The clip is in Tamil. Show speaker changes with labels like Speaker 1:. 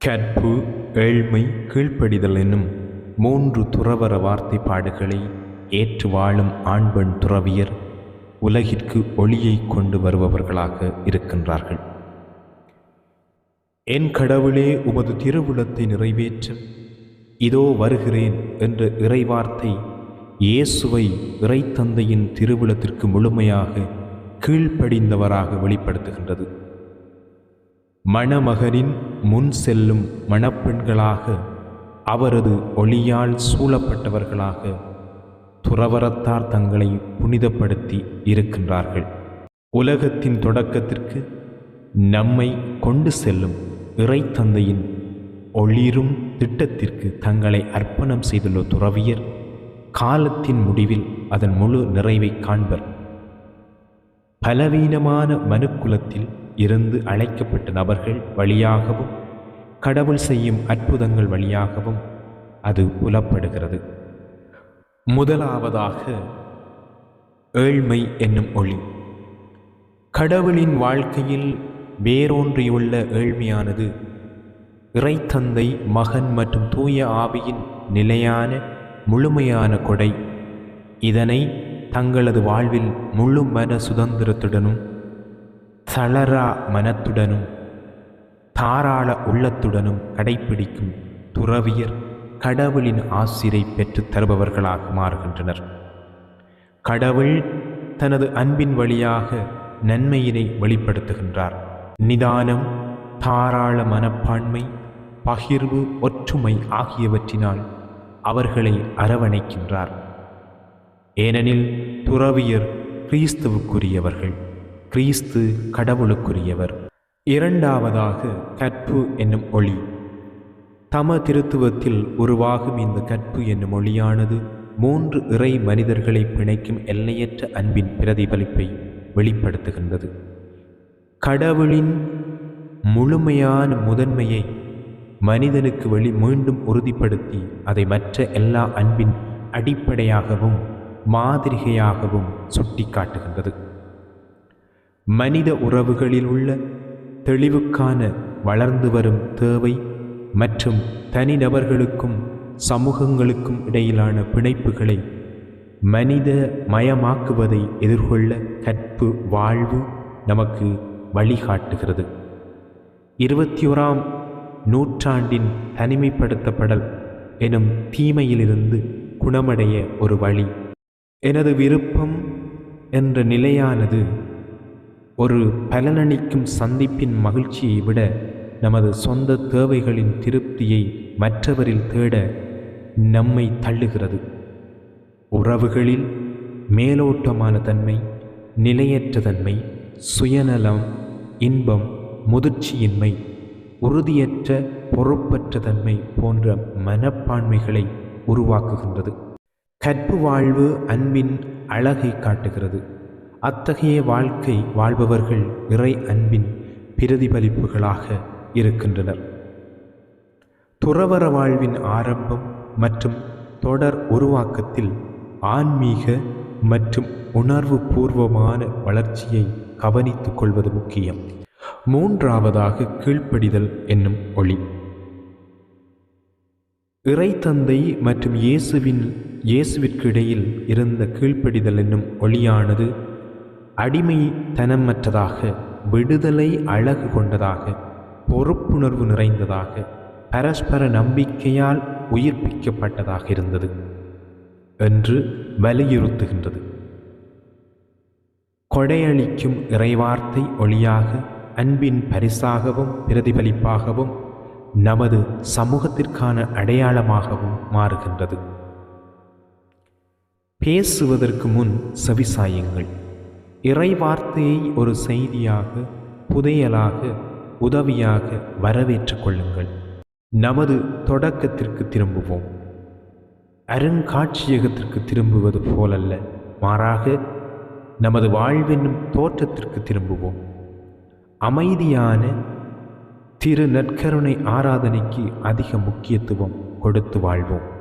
Speaker 1: கற்பு ஏழ்மை கீழ்ப்படிதல் என்னும் மூன்று துறவர வார்த்தை பாடுகளை ஏற்று வாழும் ஆண்பெண் துறவியர் உலகிற்கு ஒளியை கொண்டு வருபவர்களாக இருக்கின்றார்கள். என் கடவுளே உமது திருவுளத்தை நிறைவேற்ற இதோ வருகிறேன் என்ற இறைவார்த்தை இயேசுவை இறைத்தந்தையின் திருவுளத்திற்கு முழுமையாக கீழ்ப்படிந்தவராக வெளிப்படுத்துகின்றது. மணமகனின் முன் செல்லும் மணப்பெண்களாக அவரது ஒளியால் சூழப்பட்டவர்களாக துறவரத்தார் தங்களை புனிதப்படுத்தி இருக்கின்றார்கள். உலகத்தின் தொடக்கத்திற்கு நம்மை கொண்டு செல்லும் இறைத்தந்தையின் ஒளிரும் திட்டத்திற்கு தங்களை அர்ப்பணம் செய்துள்ள துறவியர் காலத்தின் முடிவில் அதன் முழு நிறைவை காண்பர். பலவீனமான மனுக்குலத்தில் இருந்து அழைக்கப்பட்ட நபர்கள் வழியாகவும் கடவுள் செய்யும் அற்புதங்கள் வழியாகவும் அது புலப்படுகிறது. முதலாவதாக ஏழ்மை என்னும் ஒளி. கடவுளின் வாழ்க்கையில் வேரூன்றியுள்ள ஏழ்மையானது இறைத்தந்தை மகன் மற்றும் தூய ஆவியின் நிலையான முழுமையான கொடை. இதனை தங்களது வாழ்வில் முழு மன சுதந்திரத்துடனும் சளரா மனத்துடனும் தாராள உள்ளத்துடனும் கடைப்பிடிக்கும் துறவியர் கடவுளின் ஆசிரை பெற்றுத் தருபவர்களாக மாறுகின்றனர். கடவுள் தனது அன்பின் வழியாக நன்மையினை வெளிப்படுத்துகின்றார். நிதானம் தாராள மனப்பான்மை பகிர்வு ஒற்றுமை ஆகியவற்றினால் அவர்களை அரவணைக்கின்றார். ஏனெனில் துறவியர் கிறிஸ்துவுக்குரியவர்கள். கிறிஸ்து கடவுளுக்குரியவர். இரண்டாவதாக கற்பு என்னும் ஒளி. தம திருத்துவத்தில் உருவாகும் இந்த கற்பு என்னும் ஒளியானது மூன்று இறை மனிதர்களை பிணைக்கும் எல்லையற்ற அன்பின் பிரதிபலிப்பை வெளிப்படுத்துகின்றது. கடவுளின் முழுமையான முதன்மையை மனிதனுக்கு வெளி மீண்டும் உறுதிப்படுத்தி அதை மற்ற எல்லா அன்பின் அடிப்படையாகவும் மாதிரிகையாகவும் சுட்டிக்காட்டுகின்றது. மனித உறவுகளில் உள்ள தெளிவுக்கான வளர்ந்து வரும் தேவை மற்றும் தனிநபர்களுக்கும் சமூகங்களுக்கும் இடையிலான பிணைப்புகளை மனித மயமாக்குவதை எதிர்கொள்ள கற்பு வாழ்வு நமக்கு வழிகாட்டுகிறது. இருபத்தி ஓராம் நூற்றாண்டின் தனிமைப்படுத்தப்படல் எனும் தீமையிலிருந்து குணமடைய ஒரு வழி. எனது விருப்பம் என்ற நிலையானது ஒரு பலனளிக்கும் சந்திப்பின் மகிழ்ச்சியை விட நமது சொந்த தேவைகளின் திருப்தியை மற்றவரில் தேட நம்மை தள்ளுகிறது. உறவுகளில் மேலோட்டமான தன்மை நிலையற்ற தன்மை சுயநலம் இன்பம் முதிர்ச்சியின்மை உறுதியற்ற பொறுப்பற்ற தன்மை போன்ற மனப்பான்மைகளை உருவாக்குகின்றது. கற்பு வாழ்வு அன்பின் அழகை காட்டுகிறது. அத்தகைய வாழ்க்கை வாழ்பவர்கள் இறை அன்பின் பிரதிபலிப்புகளாக இருக்கின்றனர். துறவற வாழ்வின் ஆரம்பம் மற்றும் தொடர் உருவாக்கத்தில் ஆன்மீக மற்றும் உணர்வு பூர்வமான வளர்ச்சியை கவனித்துக் கொள்வது முக்கியம். மூன்றாவதாக கீழ்ப்படிதல் என்னும் ஒளி. இறைத்தந்தை மற்றும் இயேசுவின் இயேசுவிற்கு இடையில் இருந்த கீழ்ப்படிதல் என்னும் ஒளியானது அடிமைத்தனமற்றதாக விடுதலை அழகு கொண்டதாக பொறுப்புணர்வு நிறைந்ததாக பரஸ்பர நம்பிக்கையால் உயிர்ப்பிக்கப்பட்டதாக இருந்தது என்று வலியுறுத்துகின்றது. கொடையளிக்கும் இறைவார்த்தை ஒளியாக அன்பின் பரிசாகவும் பிரதிபலிப்பாகவும் நமது சமூகத்திற்கான அடையாளமாகவும் மாறுகின்றது. பேசுவதற்கு முன் செவிசாயுங்கள். இறைவார்த்தையை ஒரு செய்தியாக புதையலாக உதவியாக வரவேற்றுக் கொள்ளுங்கள். நமது தொடக்கத்திற்கு திரும்புவோம். அருங்காட்சியகத்திற்கு திரும்புவது போலல்ல. மாறாக நமது வாழ்வென்னும் தோற்றத்திற்கு திரும்புவோம். அமைதியான திரு நற்கருணை ஆராதனைக்கு அதிக முக்கியத்துவம் கொடுத்து வாழ்வோம்.